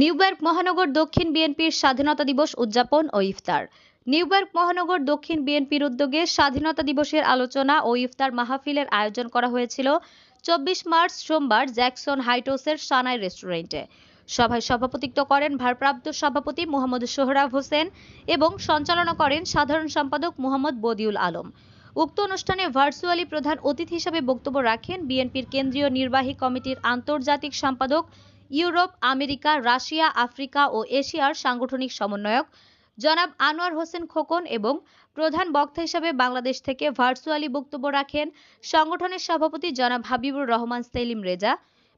New York মহানগর দক্ষিণ বিএনপির স্বাধীনতা দিবস উদযাপন ও ইফতার। নিউইয়র্ক মহানগর দক্ষিণ বিএনপির উদ্যোগে স্বাধীনতা দিবসের আলোচনা ও ইফতার মাহফিলের আয়োজন করা হয়েছিল চব্বিশ মার্চ সোমবার জ্যাকসন হাইটোসের সানাই রেস্টুরেন্টে। সভায় সভাপতিত্ব করেন ভারপ্রাপ্ত সভাপতি মোহাম্মদ সোহরাব হোসেন এবং সঞ্চালনা করেন সাধারণ সম্পাদক মোহাম্মদ বদিউল আলম। উক্ত অনুষ্ঠানে ভার্চুয়ালি প্রধান অতিথি হিসেবে বক্তব্য রাখেন বিএনপির কেন্দ্রীয় নির্বাহী কমিটির আন্তর্জাতিক সম্পাদক ইউরোপ, আমেরিকা, রাশিয়া, আফ্রিকা ও এশিয়ার সাংগঠনিক সমন্বয়ক জনাব আনোয়ার হোসেন খোকন এবং প্রধান বক্তা হিসেবে বাংলাদেশ থেকে ভার্চুয়ালি বক্তব্য রাখেন সংগঠনের সভাপতি জনাব হাবিবুর রহমান সেলিম রেজা।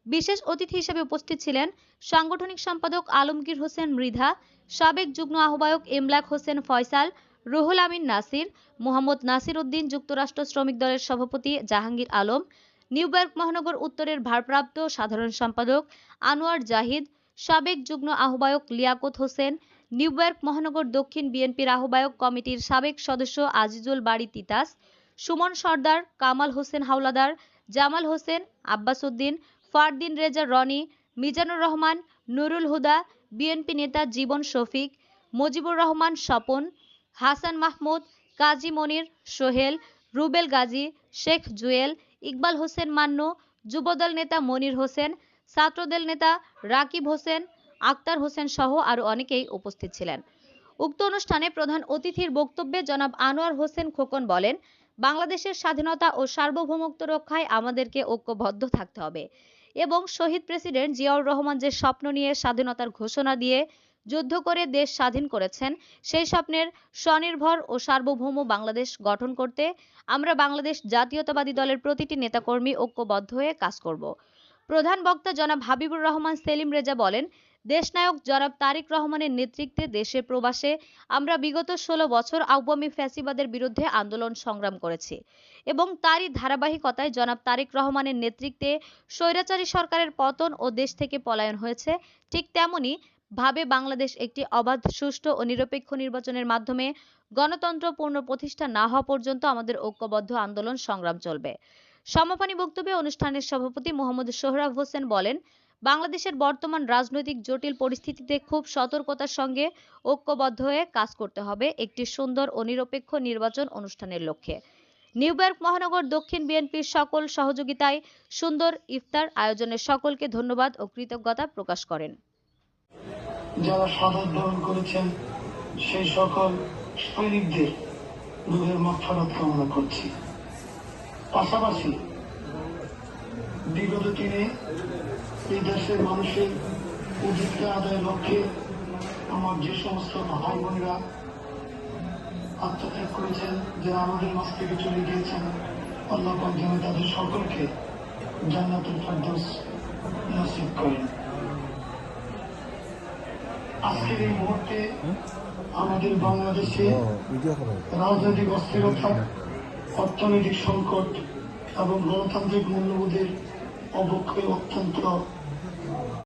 বিশেষ অতিথি হিসেবে উপস্থিত ছিলেন সাংগঠনিক সম্পাদক আলমগীর হোসেন মৃধা, সাবেক যুগ্ম আহ্বায়ক এমলাক হোসেন ফয়সাল, রুহুল আমিন নাসির, মোহাম্মদ নাসির উদ্দিন যুক্তরাষ্ট্র শ্রমিক দলের সভাপতি জাহাঙ্গীর আলম নিউইয়র্ক মহানগর উত্তরের ভারপ্রাপ্ত সাধারণ সম্পাদক আনোয়ার জাহিদ, সাবেক যুগ্ম আহ্বায়ক লিয়াকত হোসেন নিউইয়র্ক মহানগর দক্ষিণ বিএনপির আহ্বায়ক কমিটির সাবেক সদস্য আজিজুল বাড়ি তিতাস, সুমন সর্দার, কামাল হোসেন হাওলাদার, জামাল হোসেন, আব্বাস উদ্দিন, ফারদিন রেজা রনি, মিজানুর রহমান, নুরুল হুদা, বিএনপি নেতা জীবন শফিক, মজিবুর রহমান স্বপন, হাসান মাহমুদ, কাজী মনির সোহেল, রুবেল গাজী, শেখ জুয়েল ইকবাল হোসেন মান্নু যুবদল নেতা মনির হোসেন, ছাত্রদল নেতা রাকিব হোসেন, আক্তার হোসেন সহ আরও অনেকেই উপস্থিত ছিলেন। উক্ত অনুষ্ঠানে প্রধান অতিথির বক্তব্যে জনাব আনোয়ার হোসেন খোকন বলেন, বাংলাদেশের স্বাধীনতা ও সার্বভৌমত্ব রক্ষায় আমাদেরকে ঐক্যবদ্ধ থাকতে হবে এবং শহীদ প্রেসিডেন্ট জিয়াউর রহমান যে স্বপ্ন নিয়ে স্বাধীনতার ঘোষণা দিয়ে যুদ্ধ করে দেশ স্বাধীন করেছেন। সেই স্বপ্নের স্বনির্ভর ও সার্বভৌম বাংলাদেশ গঠন করতে আমরা বাংলাদেশ জাতীয়তাবাদী দলের প্রতিটি নেতাকর্মী ঐক্যবদ্ধ হয়ে কাজ করব। প্রধান বক্তা জনাব হাবিবুর রহমান সেলিম রেজা বলেন, দেশনায়ক জনাব তারেক রহমানের নেতৃত্বে দেশে প্রবাসে আমরা বিগত ষোলো বছর আওয়ামী ফ্যাসিবাদের বিরুদ্ধে আন্দোলন সংগ্রাম করেছি এবং তারই ধারাবাহিকতায় জনাব তারেক রহমানের নেতৃত্বে স্বৈরাচারী সরকারের পতন ও দেশ থেকে পলায়ন হয়েছে। ঠিক তেমনি ভাবে বাংলাদেশ একটি অবাধ, সুষ্ঠু ও নিরপেক্ষ নির্বাচনের মাধ্যমে গণতন্ত্র পূর্ণ প্রতিষ্ঠা না হওয়া পর্যন্ত আমাদের ঐক্যবদ্ধ আন্দোলন সংগ্রাম চলবে। সমাপনী বক্তব্যে অনুষ্ঠানের সভাপতি মোহাম্মদ সোহরাব হোসেন বলেন, বাংলাদেশের বর্তমান রাজনৈতিক জটিল পরিস্থিতিতে খুব সতর্কতার সঙ্গে ঐক্যবদ্ধ হয়ে কাজ করতে হবে একটি সুন্দর ও নিরপেক্ষ নির্বাচন অনুষ্ঠানের লক্ষ্যে। নিউইয়র্ক মহানগর দক্ষিণ বিএনপির সকল সহযোগিতায় সুন্দর ইফতার আয়োজনের সকলকে ধন্যবাদ ও কৃতজ্ঞতা প্রকাশ করেন। যারা শাহাদ বরণ করেছেন, সেই সকল সৈনিকদের রুহের মাফারত কামনা করছি। পাশাপাশি বিগত দিনে এই দেশের মানুষের অধিকার আদায়ের লক্ষ্যে আমার যে সমস্ত ভাই বোনেরা আত্মত্যাগ করেছেন, যারা আমাদের মাছ থেকে চলে গিয়েছেন, আল্লাহ যেন তাদের সকলকে জান্নাতুল ফারদৌস নসিব করেন। আজকের এই মুহূর্তে আমাদের বাংলাদেশে রাজনৈতিক অস্থিরতা অর্থনৈতিক সংকট এবং গণতান্ত্রিক মূল্যবোধের অবক্ষয় অত্যন্ত